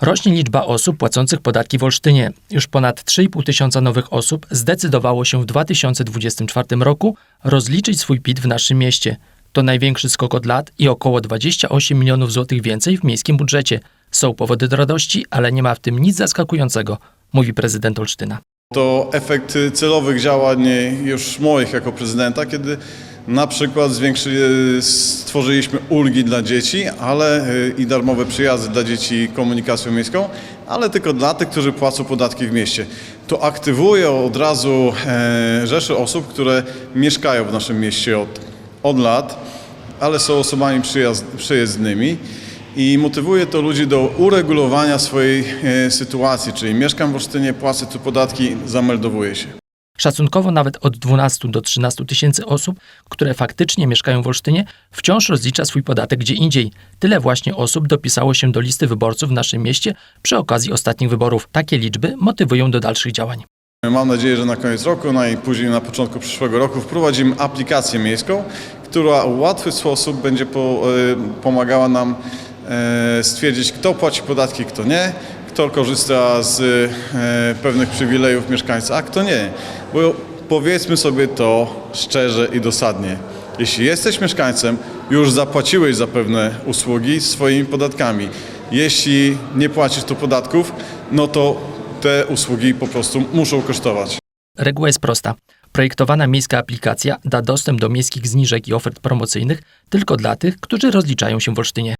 Rośnie liczba osób płacących podatki w Olsztynie. Już ponad 3,5 tysiąca nowych osób zdecydowało się w 2024 roku rozliczyć swój PIT w naszym mieście. To największy skok od lat i około 28 milionów złotych więcej w miejskim budżecie. Są powody do radości, ale nie ma w tym nic zaskakującego, mówi prezydent Olsztyna. To efekt celowych działań już moich jako prezydenta, kiedy na przykład stworzyliśmy ulgi dla dzieci, ale i darmowe przyjazdy dla dzieci komunikacją miejską, ale tylko dla tych, którzy płacą podatki w mieście. To aktywuje od razu e, rzesze osób, które mieszkają w naszym mieście od, od lat, ale są osobami przyjezdnymi i motywuje to ludzi do uregulowania swojej e, sytuacji, czyli mieszkam w Olsztynie, płacę tu podatki, zameldowuję się. Szacunkowo nawet od 12 do 13 tysięcy osób, które faktycznie mieszkają w Olsztynie, wciąż rozlicza swój podatek gdzie indziej. Tyle właśnie osób dopisało się do listy wyborców w naszym mieście przy okazji ostatnich wyborów. Takie liczby motywują do dalszych działań. Mam nadzieję, że na koniec roku, najpóźniej na początku przyszłego roku wprowadzimy aplikację miejską, która w łatwy sposób będzie e, pomagała nam e, stwierdzić, kto płaci podatki, kto nie, kto korzysta z e, pewnych przywilejów mieszkańca, a kto nie. Bo powiedzmy sobie to szczerze i dosadnie. Jeśli jesteś mieszkańcem, już zapłaciłeś za pewne usługi swoimi podatkami. Jeśli nie płacisz tu podatków, no to te usługi po prostu muszą kosztować. Reguła jest prosta. Projektowana miejska aplikacja da dostęp do miejskich zniżek i ofert promocyjnych tylko dla tych, którzy rozliczają się w Olsztynie.